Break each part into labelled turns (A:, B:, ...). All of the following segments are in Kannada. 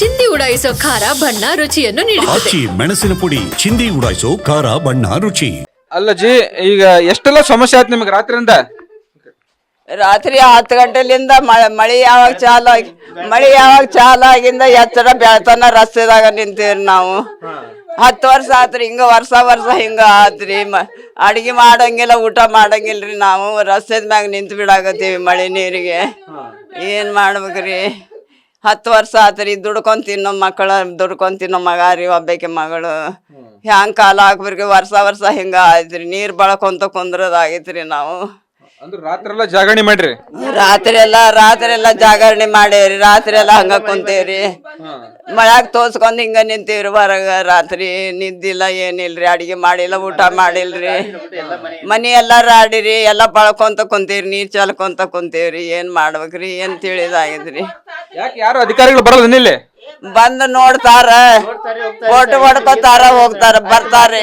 A: ಚಿಂದಿ ಉಡಾಯಿಸೋ ಖಾರ ಬಣ್ಣ ರುಚಿಯನ್ನು ನೀಡುತ್ತದೆ.
B: ಆಚಿ ಮೆಣಸಿನ ಪುಡಿ ಚಿಂದಿ ಉಡಾಯಿಸೋ ಖಾರ ಬಣ್ಣ ರುಚಿ.
C: ಅಲ್ಲ ಜಿ ಈಗ ಎಷ್ಟೆಲ್ಲ ಸಮಸ್ಯೆ ಆಯ್ತು ನಿಮಗೆ ರಾತ್ರಿಯಿಂದ?
D: ರಾತ್ರಿ ಹತ್ತು ಗಂಟೆಲಿಂದ ಮಳೆ ಮಳೆ ಯಾವಾಗ ಚಾಲು ಆಗಿ ಮಳೆ ಯಾವಾಗ ಚಾಲು ಆಗಿಂದ ಎಚ್ಚರ ಬೆಳತನ ರಸ್ತೆದಾಗ ನಿಂತೀವ್ರಿ ನಾವು. ಹತ್ತು ವರ್ಷ ಆತ್ರಿ ಹಿಂಗ ವರ್ಷ ವರ್ಷ ಹಿಂಗ ಆತ್ರಿ. ಮ ಅಡಿಗೆ ಮಾಡಂಗಿಲ್ಲ ಊಟ ಮಾಡಂಗಿಲ್ರಿ ನಾವು. ರಸ್ತೆದ ಮ್ಯಾಗ ನಿಂತು ಬಿಡಾಕತ್ತೀವಿ ಮಳೆ ನೀರಿಗೆ. ಏನ್ ಮಾಡ್ಬೇಕ್ರಿ? ಹತ್ತು ವರ್ಷ ಆತ್ರಿ ದುಡ್ಕೊಂಡ್ ತಿನ್ನೋ ಮಕ್ಕಳ ದುಡ್ಕೊಂಡ್ ತಿನ್ನೋ ಮಗ ರೀ ಒಬ್ಬಾಕಿ ಮಗಳು. ಹ್ಯಾಂಗ ಕಾಲ ಹಾಕ್ಬೇಕ್ರಿ ವರ್ಷ ವರ್ಷ ಹಿಂಗ ಆಯ್ತ್ರಿ ನೀರ್ ಬಳಕೊಂತ ಕುಂದ್ರದಾಗೈತ್ರಿ ನಾವು.
C: ಅಂದ್ರೆ ರಾತ್ರಿ ಎಲ್ಲ ಜಾಗರಣೆ ಮಾಡ್ರಿ?
D: ರಾತ್ರಿ ಎಲ್ಲ ರಾತ್ರಿ ಎಲ್ಲ ಜಾಗರಣೆ ಮಾಡೇವ್ರಿ ರಾತ್ರಿ ಎಲ್ಲ ಹಂಗ ಕುಂತೇವ್ರಿ. ಮಳ್ಯಾಗ ತೋರ್ಸ್ಕೊಂಡ್ ಹಿಂಗ ನಿಂತೀವ್ರಿ ಹೊರಗ ರಾತ್ರಿ ನಿದ್ದಿಲ್ಲ ಏನಿಲ್ರಿ ಅಡಿಗೆ ಮಾಡಿಲ್ಲ ಊಟ ಮಾಡಿಲ್ರಿ. ಮನಿ ಎಲ್ಲ ಆಡಿರಿ ಎಲ್ಲ ಬಳ್ಕೊಂತ ಕುಂತೀವ್ರಿ ನೀರ್ ಚಲ್ಕೊಂತ ಕುಂತೇವ್ರಿ ಏನ್ ಮಾಡ್ಬೇಕ್ರಿ ಏನ್ ತಿಳಿದಾಗಿದ್ರಿ
C: ಯಾಕೆ ಯಾರು ಅಧಿಕಾರಿಗಳು ಬರಲ್ಲ ನಿಲ್ಲಿ
D: ಬಂದ್ ನೋಡ್ತಾರ. ಫೋಟೋ ಹೊಡ್ಕೋತಾರ ಹೋಗ್ತಾರ ಬರ್ತಾರೆ.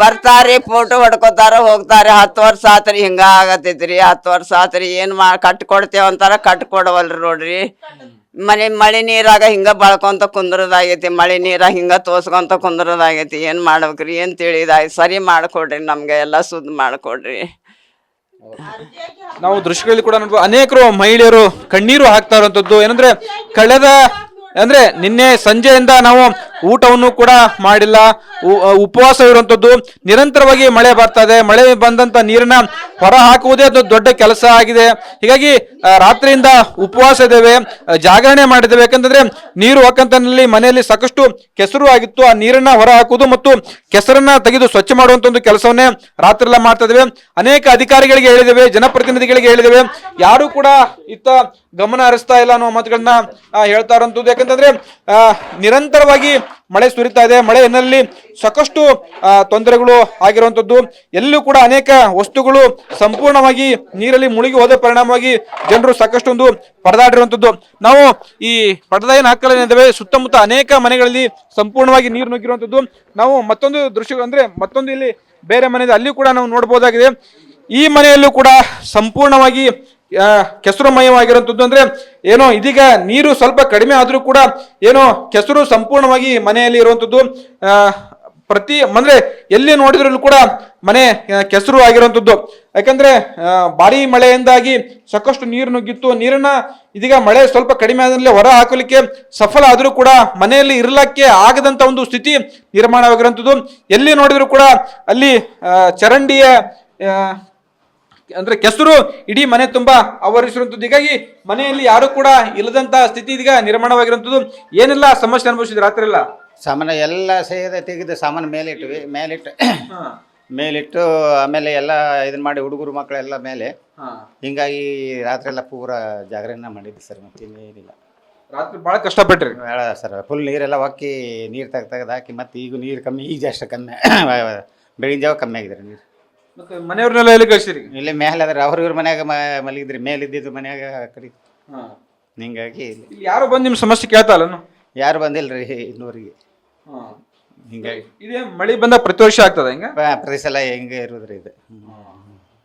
D: ಬರ್ತಾರಿ ಫೋಟೋ ಹೊಡ್ಕೋತಾರ ಹೋಗ್ತಾರೆ. ಹತ್ತು ವರ್ಷ ಆತ್ರಿ ಹಿಂಗ ಆಗತೈತ್ರಿ ಹತ್ತು ವರ್ಷ ಆತ್ರಿ. ಏನ್ ಮಾ ಕಟ್ ಕೊಡ್ತೇವ ಅಂತಾರ ಕಟ್ ಕೊಡವಲ್ರಿ ನೋಡ್ರಿ. ಮನೆ ಮಳೆ ನೀರಾಗ ಹಿಂಗ ಬಳ್ಕೊಂತ ಕುಂದ್ರದಾಗೈತಿ ಮಳೆ ನೀರ ಹಿಂಗ ತೋಸ್ಕೊಂತ ಕುಂದ್ರದಾಗೈತಿ. ಏನ್ ಮಾಡ್ಬೇಕ್ರಿ ಏನ್ ತಿಳಿದಾಯ್ ಸರಿ ಮಾಡ್ಕೊಡ್ರಿ ನಮ್ಗೆ ಎಲ್ಲ ಸುದ್ದಿ ಮಾಡ್ಕೊಡ್ರಿ.
C: ನಾವು ದೃಶ್ಯಗಳಲ್ಲಿ ಕೂಡ ನೋಡ್ಬೋದು, ಅನೇಕರು ಮಹಿಳೆಯರು ಕಣ್ಣೀರು ಹಾಕ್ತಾ ಇರುವಂತದ್ದು. ಏನಂದ್ರೆ, ಕಳೆದ, ಅಂದ್ರೆ ನಿನ್ನೆ ಸಂಜೆಯಿಂದ ನಾವು ಊಟವನ್ನು ಕೂಡ ಮಾಡಿಲ್ಲ. ಉಪವಾಸ ಇರುವಂತದ್ದು ನಿರಂತರವಾಗಿ ಮಳೆ ಬರ್ತಾ ಇದೆ. ಮಳೆ ಬಂದಂತ ನೀರನ್ನ ಹೊರ ಹಾಕುವುದೇ ಅದು ದೊಡ್ಡ ಕೆಲಸ ಆಗಿದೆ. ಹೀಗಾಗಿ ರಾತ್ರಿಯಿಂದ ಉಪವಾಸ ಇದ್ದೇವೆ. ಜಾಗರಣೆ ಮಾಡಿದ್ದೇವೆ. ಯಾಕಂತಂದ್ರೆ ನೀರು ಹಾಕಂತನಲ್ಲಿ ಮನೆಯಲ್ಲಿ ಸಾಕಷ್ಟು ಕೆಸರು ಆಗಿತ್ತು. ಆ ನೀರನ್ನ ಹೊರ ಹಾಕುವುದು ಮತ್ತು ಕೆಸರನ್ನ ತೆಗೆದು ಸ್ವಚ್ಛ ಮಾಡುವಂತ ಒಂದು ಕೆಲಸವನ್ನೇ ರಾತ್ರಿ ಎಲ್ಲ ಮಾಡ್ತಾ ಇದ್ದೇವೆ. ಅನೇಕ ಅಧಿಕಾರಿಗಳಿಗೆ ಹೇಳಿದ್ದೇವೆ, ಜನಪ್ರತಿನಿಧಿಗಳಿಗೆ ಹೇಳಿದ್ದೇವೆ. ಯಾರು ಕೂಡ ಇತ್ತ ಗಮನ ಹರಿಸ್ತಾ ಇಲ್ಲ ಅನ್ನೋ ಮಾತುಗಳನ್ನ ಹೇಳ್ತಾ ಇರುವಂತದ್ದು. ಯಾಕಂತಂದ್ರೆ ನಿರಂತರವಾಗಿ ಮಳೆ ಸುರಿತಾ ಇದೆ. ಮಳೆ ಹಿನ್ನೆಲೆಯಲ್ಲಿ ಸಾಕಷ್ಟು ತೊಂದರೆಗಳು ಆಗಿರುವಂತದ್ದು ಎಲ್ಲೂ ಕೂಡ ಅನೇಕ ವಸ್ತುಗಳು ಸಂಪೂರ್ಣವಾಗಿ ನೀರಲ್ಲಿ ಮುಳುಗಿ ಹೋದ ಪರಿಣಾಮವಾಗಿ ಜನರು ಸಾಕಷ್ಟು ಒಂದು ಪರದಾಡಿರುವಂತದ್ದು ನಾವು ಈ ಪಡದ ಏನು ಹಾಕಲೇನಿದ್ದೇವೆ ಸುತ್ತಮುತ್ತ ಅನೇಕ ಮನೆಗಳಲ್ಲಿ ಸಂಪೂರ್ಣವಾಗಿ ನೀರು ನುಗ್ಗಿರುವಂತದ್ದು ನಾವು ಮತ್ತೊಂದು ದೃಶ್ಯ ಅಂದ್ರೆ ಮತ್ತೊಂದು ಇಲ್ಲಿ ಬೇರೆ ಮನೆ ಇದೆ ಅಲ್ಲಿ ಕೂಡ ನಾವು ನೋಡಬಹುದಾಗಿದೆ. ಈ ಮನೆಯಲ್ಲೂ ಕೂಡ ಸಂಪೂರ್ಣವಾಗಿ ಕೆಸರುಮಯವಾಗಿರುವಂಥದ್ದು ಅಂದ್ರೆ ಏನೋ ಇದೀಗ ನೀರು ಸ್ವಲ್ಪ ಕಡಿಮೆ ಆದ್ರೂ ಕೂಡ ಏನೋ ಕೆಸರು ಸಂಪೂರ್ಣವಾಗಿ ಮನೆಯಲ್ಲಿ ಇರುವಂಥದ್ದು ಪ್ರತಿ ಅಂದ್ರೆ ಎಲ್ಲಿ ನೋಡಿದ್ರೂ ಕೂಡ ಮನೆ ಕೆಸರು ಆಗಿರುವಂಥದ್ದು ಯಾಕಂದ್ರೆ ಭಾರಿ ಮಳೆಯಿಂದಾಗಿ ಸಾಕಷ್ಟು ನೀರು ನುಗ್ಗಿತ್ತು. ನೀರನ್ನ ಇದೀಗ ಮಳೆ ಸ್ವಲ್ಪ ಕಡಿಮೆ ಆದಲ್ಲಿ ಹೊರ ಹಾಕಲಿಕ್ಕೆ ಸಫಲ ಆದ್ರೂ ಕೂಡ ಮನೆಯಲ್ಲಿ ಇರಲಿಕ್ಕೆ ಆಗದಂತ ಒಂದು ಸ್ಥಿತಿ ನಿರ್ಮಾಣವಾಗಿರುವಂಥದ್ದು ಎಲ್ಲಿ ನೋಡಿದರೂ ಕೂಡ ಅಲ್ಲಿ ಚರಂಡಿಯ ಅಂದ್ರೆ ಕೆಸರು ಇಡೀ ಮನೆ ತುಂಬಾ ಆವರಿಸಿರುವಂಥದ್ದು. ಹೀಗಾಗಿ ಮನೆಯಲ್ಲಿ ಯಾರು ಕೂಡ ಇಲ್ಲದಂತ ಸ್ಥಿತಿ ಇದೀಗ ನಿರ್ಮಾಣವಾಗಿರುವಂಥದ್ದು. ಏನೆಲ್ಲ ಸಮಸ್ಯೆ ಅನುಭವಿಸಿದ್ರು ರಾತ್ರಿ ಎಲ್ಲ?
E: ಸಾಮಾನು ಎಲ್ಲ ಸೇದ ತೆಗೆದು ಸಾಮಾನು ಮೇಲಿಟ್ವಿ. ಮೇಲಿಟ್ಟು ಮೇಲಿಟ್ಟು ಆಮೇಲೆ ಎಲ್ಲ ಇದನ್ನ ಮಾಡಿ ಹುಡುಗರು ಮಕ್ಕಳೆಲ್ಲ ಮೇಲೆ. ಹಿಂಗಾಗಿ ರಾತ್ರಿ ಎಲ್ಲ ಪೂರ ಜಾಗರಣೆ ಮಾಡಿದ್ವಿ ಸರ್. ಮತ್ತೆ ಏನಿಲ್ಲ
C: ರಾತ್ರಿ ಬಹಳ ಕಷ್ಟಪಟ್ರಿ.
E: ಬೇಡ ಸರ್. ಫುಲ್ ನೀರೆಲ್ಲ ಹಾಕಿ ನೀರು ತೆಗ್ದು ತೆಗ್ದು ಹಾಕಿ ಮತ್ತೆ ಈಗ ನೀರು ಕಮ್ಮಿ ಈಗ ಜಾಸ್ತಿ ಕಮ್ಮಿ. ಬೆಳಗಿನ ಜಾವ ಕಮ್ಮಿ ಆಗಿದೆ ನೀರು.
C: ಮತ್ತೆ ಮನೆಯವ್ರನ್ನೆಲ್ಲ ಎಲ್ಲಿ ಕಳಿಸಿರಿ?
E: ಇಲ್ಲಿ ಮೇಲೆ ಅದ್ರ ಅವ್ರ ಇವ್ರ ಮನ್ಯಾಗ ಮ- ಮಲಗಿದ್ರಿ ಮೇಲೆ ಇದ್ದಿದ್ದು ಮನ್ಯಾಗ ಕರಿ. ಹಿಂಗಾಗಿ ಇಲ್ಲಿ.
C: ಇಲ್ಲಿ ಯಾರು ಬಂದು ನಿಮ್ಮ ಸಮಸ್ಯೆ ಕೇಳ್ತಾ ಅಲ್ಲನು
E: ಯಾರು ಬಂದಿಲ್ಲ ರೀ ಇನ್ನೂರಿಗೆ? ಹಿಂಗಾಗಿ.
C: ಇದೇ ಮಳೆ ಬಂದ ಪ್ರತಿ ವರ್ಷ ಆಗ್ತದ ಹಿಂಗ?
E: ಪ- ಪ್ರತಿ ಸಲ ಹಿಂಗೆ ಇರೋದ್ರಿ ಇದು.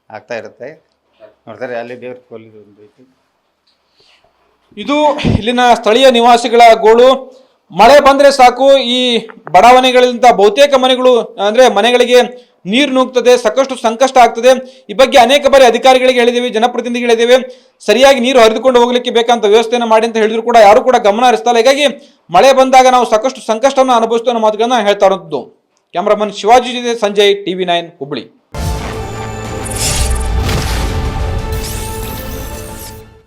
E: ಆಗ್ತಾ ಇರುತ್ತೆ. ನೋಡ್ತಾರೆ ಅಲ್ಲಿ ದೇವ್ರ ಕೋಲಿದು ಒಂದು ಐತಿ.
C: ಇದು ಇಲ್ಲಿನ ಸ್ಥಳೀಯ ನಿವಾಸಿಗಳ ಗೋಳು. ಮಳೆ ಬಂದ್ರೆ ಸಾಕು, ಈ ಬಡಾವಣೆಗಳಿಂದ ಬಹುತೇಕ ಮನೆಗಳು, ಅಂದ್ರೆ ಮನೆಗಳಿಗೆ ನೀರು ನುಗ್ತದೆ, ಸಾಕಷ್ಟು ಸಂಕಷ್ಟ ಆಗ್ತದೆ. ಈ ಬಗ್ಗೆ ಅನೇಕ ಬಾರಿ ಅಧಿಕಾರಿಗಳಿಗೆ ಹೇಳಿದ್ದೀವಿ ಜನಪ್ರತಿನಿಧಿಗಳು ಹೇಳಿದ್ದೇವೆ ಸರಿಯಾಗಿ ನೀರು ಹರಿದುಕೊಂಡು ಹೋಗ್ಲಿಕ್ಕೆ ಬೇಕಂತ ವ್ಯವಸ್ಥೆಯನ್ನು ಮಾಡಿ ಅಂತ ಹೇಳಿದ್ರು ಕೂಡ ಯಾರು ಕೂಡ ಗಮನ ಹರಿಸ್ತಾ ಇಲ್ಲ. ಹೀಗಾಗಿ ಮಳೆ ಬಂದಾಗ ನಾವು ಸಾಕಷ್ಟು ಸಂಕಷ್ಟವನ್ನು ಅನುಭವಿಸ್ತೇವೆ ಅನ್ನೋ ಮಾತುಗಳನ್ನ ಹೇಳ್ತಾ ಇರೋದು. ಕ್ಯಾಮ್ರಾಮನ್ ಶಿವಾಜಿ ಜೊತೆ ಸಂಜಯ್, ಟಿವಿ ನೈನ್ ಹುಬ್ಳಿ.